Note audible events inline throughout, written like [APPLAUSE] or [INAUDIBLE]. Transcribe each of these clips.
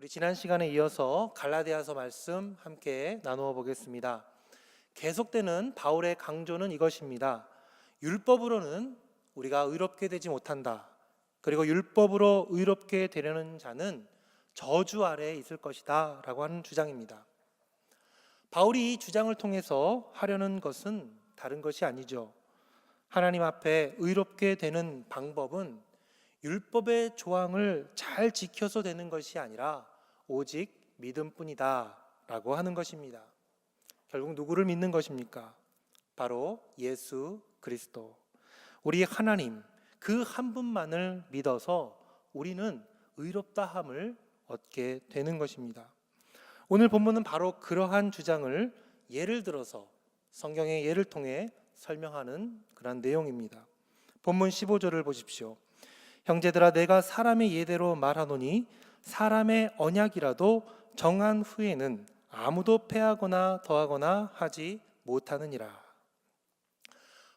우리 지난 시간에 이어서 갈라디아서 말씀 함께 나누어 보겠습니다. 계속되는 바울의 강조는 이것입니다. 율법으로는 우리가 의롭게 되지 못한다. 그리고 율법으로 의롭게 되려는 자는 저주 아래에 있을 것이다. 라고 하는 주장입니다. 바울이 이 주장을 통해서 하려는 것은 다른 것이 아니죠. 하나님 앞에 의롭게 되는 방법은 율법의 조항을 잘 지켜서 되는 것이 아니라 오직 믿음뿐이다. 라고 하는 것입니다. 결국 누구를 믿는 것입니까? 바로 예수 그리스도. 우리 하나님, 그 한 분만을 믿어서 우리는 의롭다함을 얻게 되는 것입니다. 오늘 본문은 바로 그러한 주장을 예를 들어서 성경의 예를 통해 설명하는 그런 내용입니다. 본문 15절을 보십시오. 형제들아 내가 사람의 예대로 말하노니 사람의 언약이라도 정한 후에는 아무도 패하거나 더하거나 하지 못하느니라.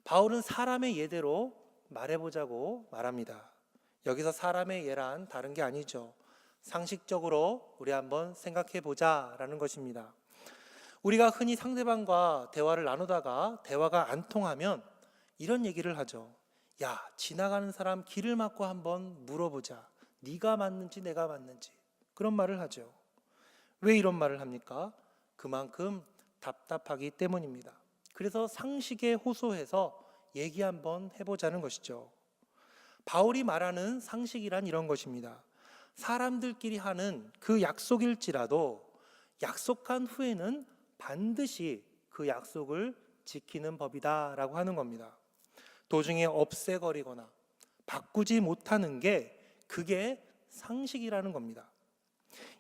바울은 사람의 예대로 말해보자고 말합니다. 여기서 사람의 예란 다른 게 아니죠. 상식적으로 우리 한번 생각해 보자라는 것입니다. 우리가 흔히 상대방과 대화를 나누다가 대화가 안 통하면 이런 얘기를 하죠. 야, 지나가는 사람 길을 막고 한번 물어보자. 네가 맞는지 내가 맞는지. 그런 말을 하죠. 왜 이런 말을 합니까? 그만큼 답답하기 때문입니다. 그래서 상식에 호소해서 얘기 한번 해보자는 것이죠. 바울이 말하는 상식이란 이런 것입니다. 사람들끼리 하는 그 약속일지라도 약속한 후에는 반드시 그 약속을 지키는 법이다라고 하는 겁니다. 도중에 없애거리거나 바꾸지 못하는 게 그게 상식이라는 겁니다.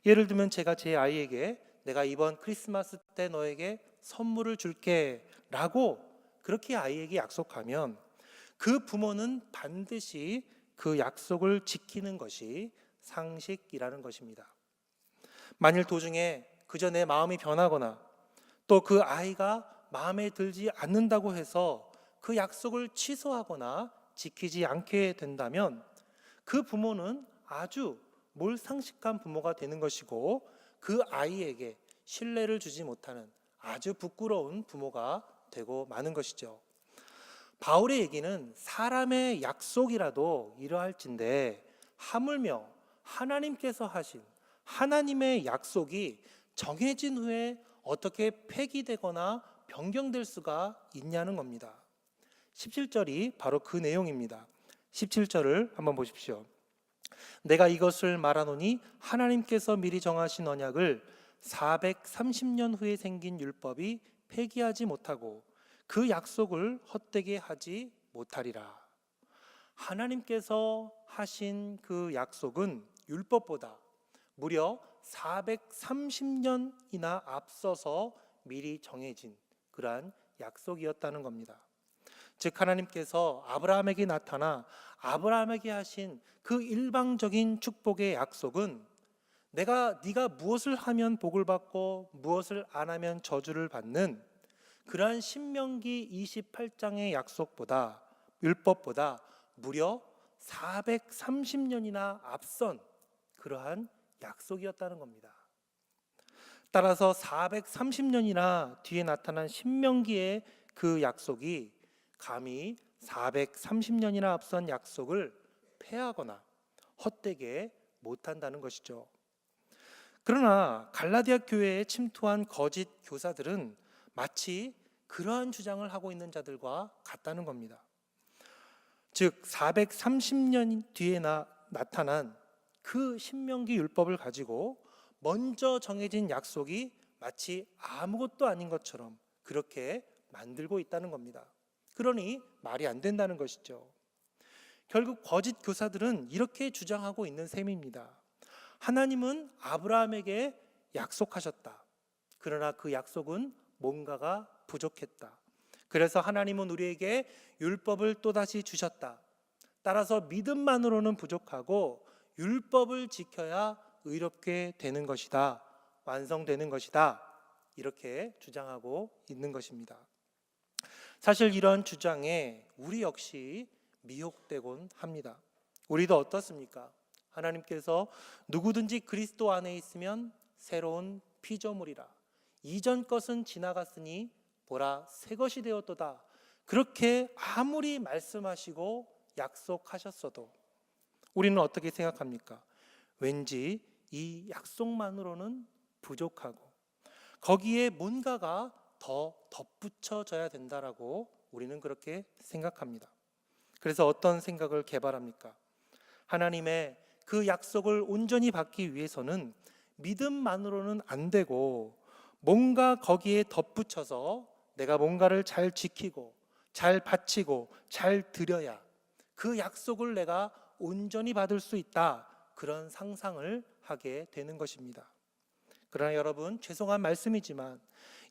예를 들면 제가 제 아이에게 내가 이번 크리스마스 때 너에게 선물을 줄게 라고 그렇게 아이에게 약속하면 그 부모는 반드시 그 약속을 지키는 것이 상식이라는 것입니다. 만일 도중에 그저 내 마음이 변하거나 또 그 아이가 마음에 들지 않는다고 해서 그 약속을 취소하거나 지키지 않게 된다면 그 부모는 아주 몰상식한 부모가 되는 것이고 그 아이에게 신뢰를 주지 못하는 아주 부끄러운 부모가 되고 마는 것이죠. 바울의 얘기는 사람의 약속이라도 이러할진데 하물며 하나님께서 하신 하나님의 약속이 정해진 후에 어떻게 폐기되거나 변경될 수가 있냐는 겁니다. 17절이 바로 그 내용입니다. 17절을 한번 보십시오. 내가 이것을 말하노니 하나님께서 미리 정하신 언약을 430년 후에 생긴 율법이 폐기하지 못하고 그 약속을 헛되게 하지 못하리라. 하나님께서 하신 그 약속은 율법보다 무려 430년이나 앞서서 미리 정해진 그러한 약속이었다는 겁니다. 즉 하나님께서 아브라함에게 나타나 아브라함에게 하신 그 일방적인 축복의 약속은 내가 네가 무엇을 하면 복을 받고 무엇을 안 하면 저주를 받는 그러한 신명기 28장의 약속보다 율법보다 무려 430년이나 앞선 그러한 약속이었다는 겁니다. 따라서 430년이나 뒤에 나타난 신명기의 그 약속이 감히 430년이나 앞선 약속을 폐하거나 헛되게 못한다는 것이죠. 그러나 갈라디아 교회에 침투한 거짓 교사들은 마치 그러한 주장을 하고 있는 자들과 같다는 겁니다. 즉 430년 뒤에 나, 나타난 그 신명기 율법을 가지고 먼저 정해진 약속이 마치 아무것도 아닌 것처럼 그렇게 만들고 있다는 겁니다. 그러니 말이 안 된다는 것이죠. 결국 거짓 교사들은 이렇게 주장하고 있는 셈입니다. 하나님은 아브라함에게 약속하셨다. 그러나 그 약속은 뭔가가 부족했다. 그래서 하나님은 우리에게 율법을 또다시 주셨다. 따라서 믿음만으로는 부족하고 율법을 지켜야 의롭게 되는 것이다. 완성되는 것이다. 이렇게 주장하고 있는 것입니다. 사실 이런 주장에 우리 역시 미혹되곤 합니다. 우리도 어떻습니까? 하나님께서 누구든지 그리스도 안에 있으면 새로운 피조물이라. 이전 것은 지나갔으니 보라 새 것이 되었도다. 그렇게 아무리 말씀하시고 약속하셨어도 우리는 어떻게 생각합니까? 왠지 이 약속만으로는 부족하고 거기에 뭔가가 더 덧붙여져야 된다라고 우리는 그렇게 생각합니다. 그래서 어떤 생각을 개발합니까? 하나님의 그 약속을 온전히 받기 위해서는 믿음만으로는 안 되고 뭔가 거기에 덧붙여서 내가 뭔가를 잘 지키고 잘 바치고 잘 드려야 그 약속을 내가 온전히 받을 수 있다. 그런 상상을 하게 되는 것입니다. 그러나 여러분, 죄송한 말씀이지만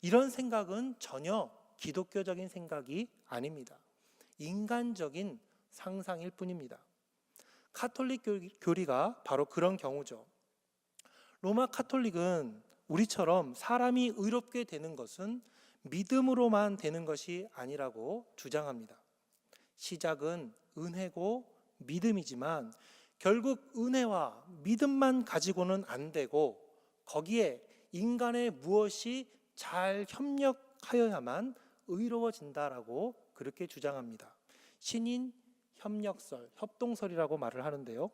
이런 생각은 전혀 기독교적인 생각이 아닙니다. 인간적인 상상일 뿐입니다. 카톨릭 교- 교리가 바로 그런 경우죠. 로마 카톨릭은 우리처럼 사람이 의롭게 되는 것은 믿음으로만 되는 것이 아니라고 주장합니다. 시작은 은혜고 믿음이지만 결국 은혜와 믿음만 가지고는 안 되고 거기에 인간의 무엇이 잘 협력하여야만 의로워진다라고 그렇게 주장합니다. 신인 협력설, 협동설이라고 말을 하는데요.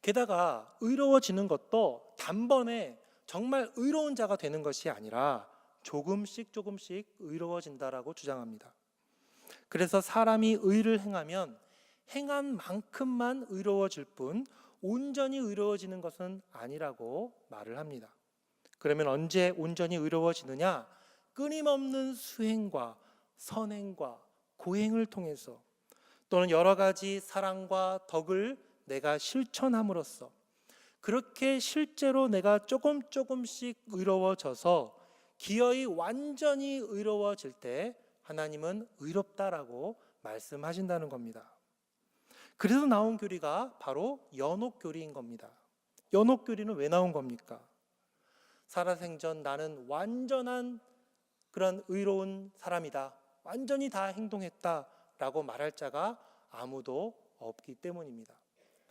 게다가 의로워지는 것도 단번에 정말 의로운 자가 되는 것이 아니라 조금씩 조금씩 의로워진다라고 주장합니다. 그래서 사람이 의를 행하면 행한 만큼만 의로워질 뿐 온전히 의로워지는 것은 아니라고 말을 합니다. 그러면 언제 온전히 의로워지느냐? 끊임없는 수행과 선행과 고행을 통해서 또는 여러 가지 사랑과 덕을 내가 실천함으로써 그렇게 실제로 내가 조금 조금씩 의로워져서 기어이 완전히 의로워질 때 하나님은 의롭다라고 말씀하신다는 겁니다. 그래서 나온 교리가 바로 연옥 교리인 겁니다. 연옥 교리는 왜 나온 겁니까? 살아생전 나는 완전한 그런 의로운 사람이다. 완전히 다 행동했다 라고 말할 자가 아무도 없기 때문입니다.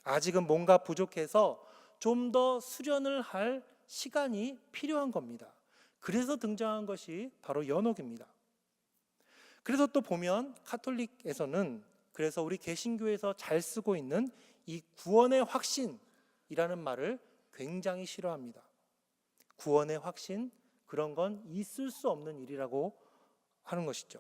아직은 뭔가 부족해서 좀 더 수련을 할 시간이 필요한 겁니다. 그래서 등장한 것이 바로 연옥입니다. 그래서 또 보면 카톨릭에서는 그래서 우리 개신교에서 잘 쓰고 있는 이 구원의 확신이라는 말을 굉장히 싫어합니다. 구원의 확신 그런 건 있을 수 없는 일이라고 하는 것이죠.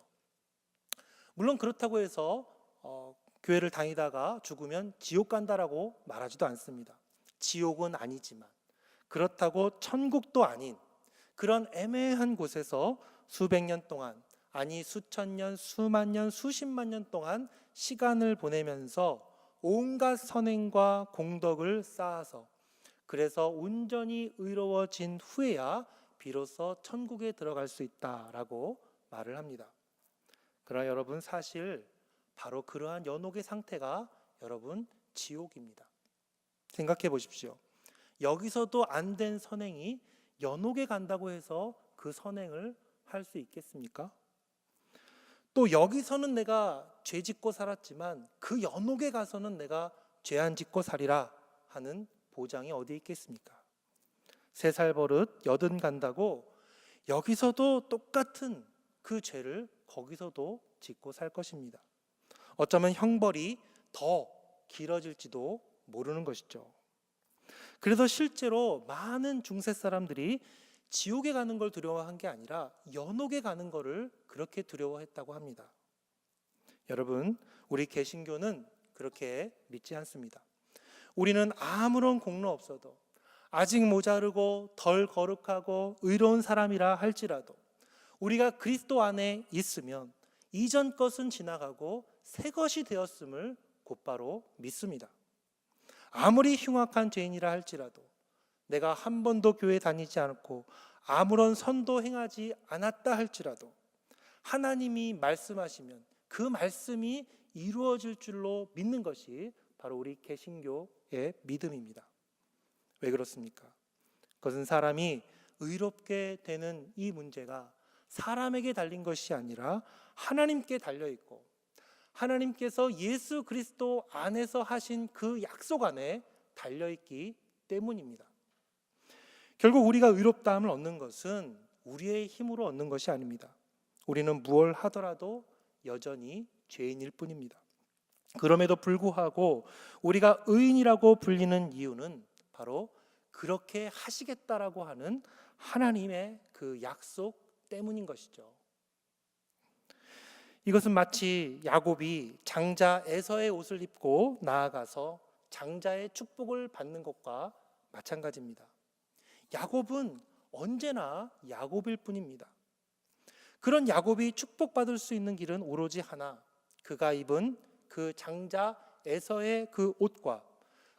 물론 그렇다고 해서 어, 교회를 다니다가 죽으면 지옥 간다라고 말하지도 않습니다. 지옥은 아니지만 그렇다고 천국도 아닌 그런 애매한 곳에서 수백 년 동안 아니 수천 년, 수만 년, 수십만 년 동안 시간을 보내면서 온갖 선행과 공덕을 쌓아서 그래서 온전히 의로워진 후에야 비로소 천국에 들어갈 수 있다라고 말을 합니다. 그러나 여러분 사실 바로 그러한 연옥의 상태가 여러분 지옥입니다. 생각해 보십시오. 여기서도 안 된 선행이 연옥에 간다고 해서 그 선행을 할 수 있겠습니까? 또 여기서는 내가 죄 짓고 살았지만 그 연옥에 가서는 내가 죄 안 짓고 살이라 하는 보장이 어디 있겠습니까? 세 살 버릇 여든 간다고 여기서도 똑같은 그 죄를 거기서도 짓고 살 것입니다. 어쩌면 형벌이 더 길어질지도 모르는 것이죠. 그래서 실제로 많은 중세 사람들이 지옥에 가는 걸 두려워한 게 아니라 연옥에 가는 것을 그렇게 두려워했다고 합니다. 여러분, 우리 개신교는 그렇게 믿지 않습니다. 우리는 아무런 공로 없어도 아직 모자르고 덜 거룩하고 의로운 사람이라 할지라도 우리가 그리스도 안에 있으면 이전 것은 지나가고 새 것이 되었음을 곧바로 믿습니다. 아무리 흉악한 죄인이라 할지라도 내가 한 번도 교회 다니지 않고 아무런 선도 행하지 않았다 할지라도 하나님이 말씀하시면 그 말씀이 이루어질 줄로 믿는 것이 바로 우리 개신교의 믿음입니다. 왜 그렇습니까? 그것은 사람이 의롭게 되는 이 문제가 사람에게 달린 것이 아니라 하나님께 달려 있고 하나님께서 예수 그리스도 안에서 하신 그 약속 안에 달려 있기 때문입니다. 결국 우리가 의롭다함을 얻는 것은 우리의 힘으로 얻는 것이 아닙니다. 우리는 무얼 하더라도 여전히 죄인일 뿐입니다. 그럼에도 불구하고 우리가 의인이라고 불리는 이유는 바로 그렇게 하시겠다라고 하는 하나님의 그 약속 때문인 것이죠. 이것은 마치 야곱이 장자 에서의 옷을 입고 나아가서 장자의 축복을 받는 것과 마찬가지입니다. 야곱은 언제나 야곱일 뿐입니다. 그런 야곱이 축복받을 수 있는 길은 오로지 하나. 그가 입은 그 장자 에서의 그 옷과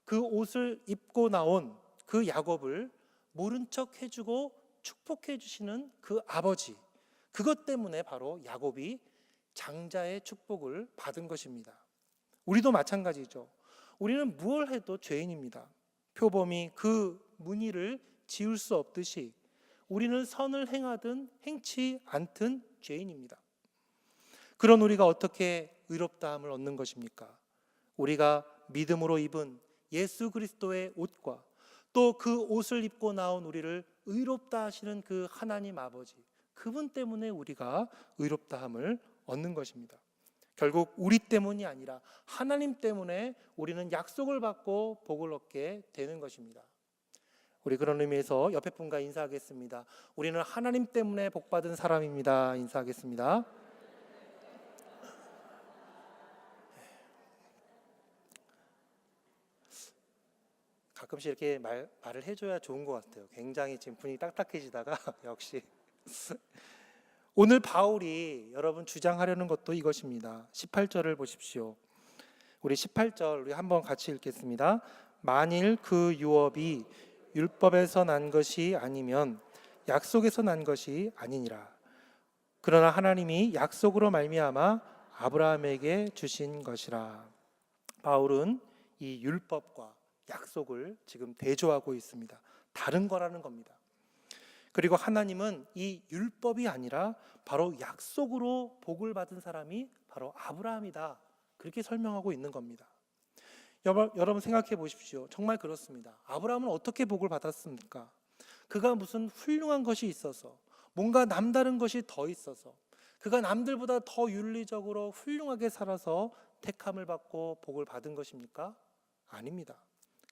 그 옷을 입고 나온 그 야곱을 모른 척 해주고 축복해 주시는 그 아버지. 그것 때문에 바로 야곱이 장자의 축복을 받은 것입니다. 우리도 마찬가지죠. 우리는 무얼 해도 죄인입니다. 표범이 그 무늬를 지울 수 없듯이 우리는 선을 행하든 행치 않든 죄인입니다. 그런 우리가 어떻게 의롭다함을 얻는 것입니까? 우리가 믿음으로 입은 예수 그리스도의 옷과 또 그 옷을 입고 나온 우리를 의롭다 하시는 그 하나님 아버지 그분 때문에 우리가 의롭다함을 얻는 것입니다. 결국 우리 때문이 아니라 하나님 때문에 우리는 약속을 받고 복을 얻게 되는 것입니다. 우리 그런 의미에서 옆에 분과 인사하겠습니다. 우리는 하나님 때문에 복 받은 사람입니다. 인사하겠습니다. 가끔씩 이렇게 말, 말을 해줘야 좋은 것 같아요. 굉장히 지금 분위기 딱딱해지다가 [LAUGHS] 역시 오늘 바울이 여러분 주장하려는 것도 이것입니다. 18절을 보십시오. 우리 18절 우리 한번 같이 읽겠습니다. 만일 그 유업이 율법에서 난 것이 아니면 약속에서 난 것이 아니니라. 그러나 하나님이 약속으로 말미암아 아브라함에게 주신 것이라. 바울은 이 율법과 약속을 지금 대조하고 있습니다. 다른 거라는 겁니다. 그리고 하나님은 이 율법이 아니라 바로 약속으로 복을 받은 사람이 바로 아브라함이다. 그렇게 설명하고 있는 겁니다. 여러분 생각해 보십시오. 정말 그렇습니다. 아브라함은 어떻게 복을 받았습니까? 그가 무슨 훌륭한 것이 있어서 뭔가 남다른 것이 더 있어서 그가 남들보다 더 윤리적으로 훌륭하게 살아서 택함을 받고 복을 받은 것입니까? 아닙니다.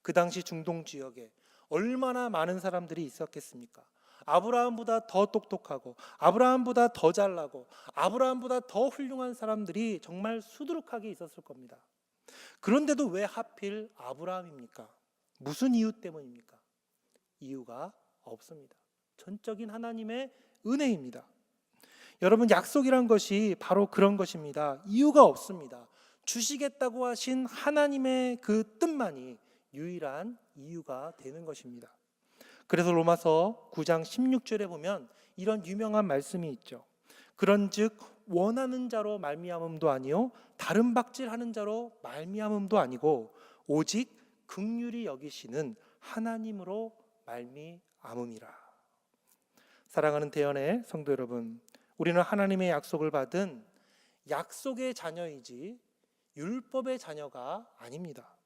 그 당시 중동 지역에 얼마나 많은 사람들이 있었겠습니까? 아브라함보다 더 똑똑하고 아브라함보다 더 잘나고 아브라함보다 더 훌륭한 사람들이 정말 수두룩하게 있었을 겁니다. 그런데도 왜 하필 아브라함입니까? 무슨 이유 때문입니까? 이유가 없습니다. 전적인 하나님의 은혜입니다. 여러분 약속이란 것이 바로 그런 것입니다. 이유가 없습니다. 주시겠다고 하신 하나님의 그 뜻만이 유일한 이유가 되는 것입니다. 그래서 로마서 9장 16절에 보면 이런 유명한 말씀이 있죠. 그런즉 원하는 자로 말미암음도 아니요 다른 박질하는 자로 말미암음도 아니고 오직 극률이 여기시는 하나님으로 말미암음이라. 사랑하는 대연의 성도 여러분, 우리는 하나님의 약속을 받은 약속의 자녀이지 율법의 자녀가 아닙니다.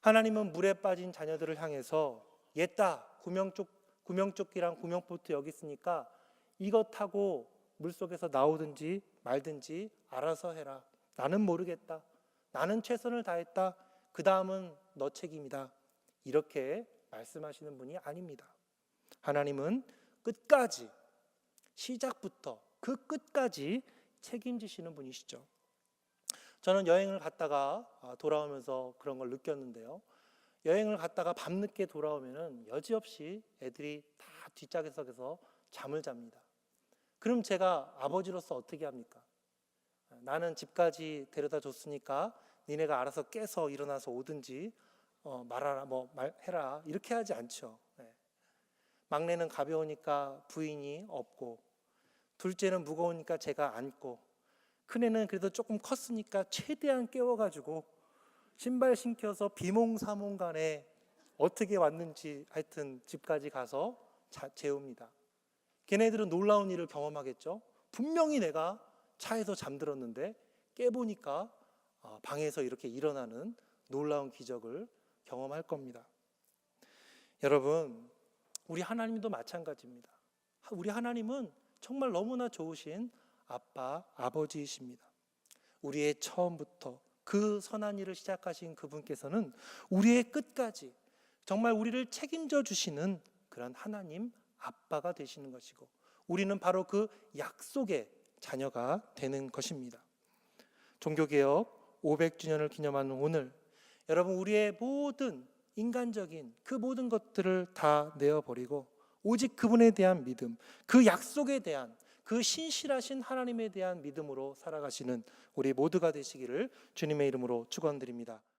하나님은 물에 빠진 자녀들을 향해서 옛다 구명조 구명조끼랑 구명보트 여기 있으니까 이거 타고 물 속에서 나오든지 말든지 알아서 해라. 나는 모르겠다. 나는 최선을 다했다. 그 다음은 너 책임이다. 이렇게 말씀하시는 분이 아닙니다. 하나님은 끝까지 시작부터 그 끝까지 책임지시는 분이시죠. 저는 여행을 갔다가 아, 돌아오면서 그런 걸 느꼈는데요. 여행을 갔다가 밤늦게 돌아오면은 여지없이 애들이 다 뒷좌석에서 잠을 잡니다. 그럼 제가 아버지로서 어떻게 합니까? 나는 집까지 데려다 줬으니까 니네가 알아서 깨서 일어나서 오든지 어, 말하라 뭐 말해라 이렇게 하지 않죠. 네. 막내는 가벼우니까 부인이 없고 둘째는 무거우니까 제가 안고 큰애는 그래도 조금 컸으니까 최대한 깨워가지고 신발 신겨서 비몽사몽 간에 어떻게 왔는지 하여튼 집까지 가서 자, 재웁니다. 걔네들은 놀라운 일을 경험하겠죠. 분명히 내가 차에서 잠들었는데 깨보니까 어, 방에서 이렇게 일어나는 놀라운 기적을 경험할 겁니다. 여러분, 우리 하나님도 마찬가지입니다. 우리 하나님은 정말 너무나 좋으신 아빠, 아버지이십니다. 우리의 처음부터 그 선한 일을 시작하신 그분께서는 우리의 끝까지 정말 우리를 책임져 주시는 그런 하나님 아빠가 되시는 것이고 우리는 바로 그 약속의 자녀가 되는 것입니다. 종교개혁 500주년을 기념하는 오늘 여러분 우리의 모든 인간적인 그 모든 것들을 다 내어버리고 오직 그분에 대한 믿음, 그 약속에 대한 그 신실하신 하나님에 대한 믿음으로 살아가시는 우리 모두가 되시기를 주님의 이름으로 축원드립니다.